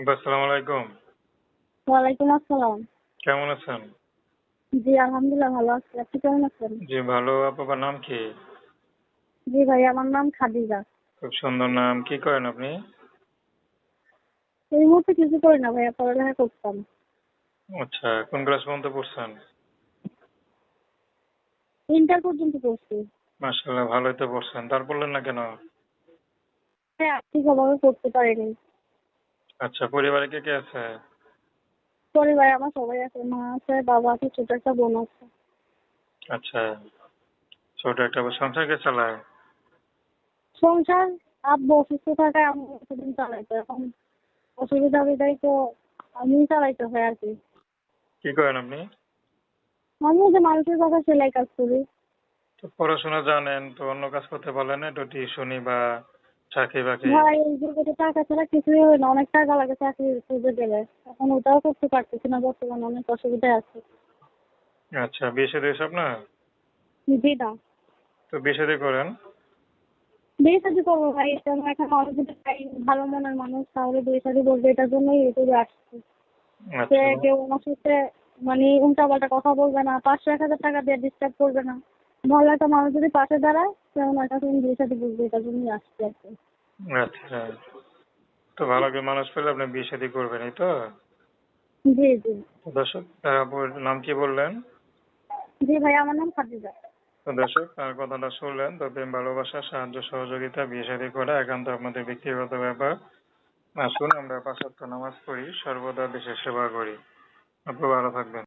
আপা আসসালামু আলাইকুম। ওয়ালাইকুম আসসালাম। কেমন আছেন? জি আলহামদুলিল্লাহ ভালো আছি। আপনি কেমন আছেন? জি ভালো। আপনার নাম কি? জি ভাই আমার নাম খাদিজা। খুব সুন্দর নাম। কি করেন আপনি? এই মুহূর্তে কিছু করি না ভাইয়া পড়ালেখা করতাম। আচ্ছা কোন ক্লাস পর্যন্ত পড়ছেন? ইন্টার পর্যন্ত পড়ছি। মাশাআল্লাহ ভালোই তো পড়ছেন। তার পড়লেন না কেন? হ্যাঁ অভাবে পড়তে পারিনি। আচ্ছা পরিবারে কে কে আছে? পরিবারে আমার সবাই আছে মা আছে বাবা আছে ছোট একটা বোন আছে। আচ্ছা ছোট একটা সংসার কে চালায়? সংসার আব্বু অসুস্থ থাকায় আমি সেদিন চালাইতো এখন অসুবিধা বিদায় তো আমি চালাইতে হয় আর কি। কি করেন আপনি? আমি যে মানুষের কথা সেলাই কাজ করি। তো পড়াশোনা জানেন তো অন্য কাজ করতে পারলেন না একটু টিউশনি বা চাকরি বাকরি? ভাই এই যুগে টাকা ছাড়া কিছুই হয় না অনেক টাকা লাগে চাকরি খুঁজে গেলে এখন ওটাও করতে পারতেছি না বর্তমানে অনেক অসুবিধায় আছে। আচ্ছা বিয়ে শাদী সব না জি না। তো বিয়ে শাদী করেন? বিয়ে শাদী করব ভাই এটা আমার এখন ভালো মনের মানুষ তাহলে বিয়ে শাদী করব এটার জন্যই ইউটিউবে আসছি। সে আচ্ছা কেউ আমার সাথে মানে উল্টা পাল্টা কথা বলবে না পাঁচশো এক হাজার টাকা দিয়ে ডিস্টার্ব করবে না। ভালো একটা মানুষ যদি পাশে দাঁড়ায় সে আমার কাছে আমি বিয়ে শাদী করব এটার জন্যই আসছি আর কি। আচ্ছা তো ভালো করে মানুষ পেলে আপনি বিয়ে শাদী করবেন এই তো? জি জি। দর্শক আপুর নাম কি বললেন? জি ভাই আমার নাম খাদিজা। তো দর্শক তার কথাটা শুনলেন তো প্রেম ভালোবাসা সাহায্য সহযোগিতা বিয়ে শাদী করা একান্ত আপনাদের ব্যক্তিগত ব্যাপার। আসুন আমরা পাঁচ ওয়াক্ত নামাজ পড়ি সর্বদা দেশের সেবা করি। আপনি ভালো থাকবেন।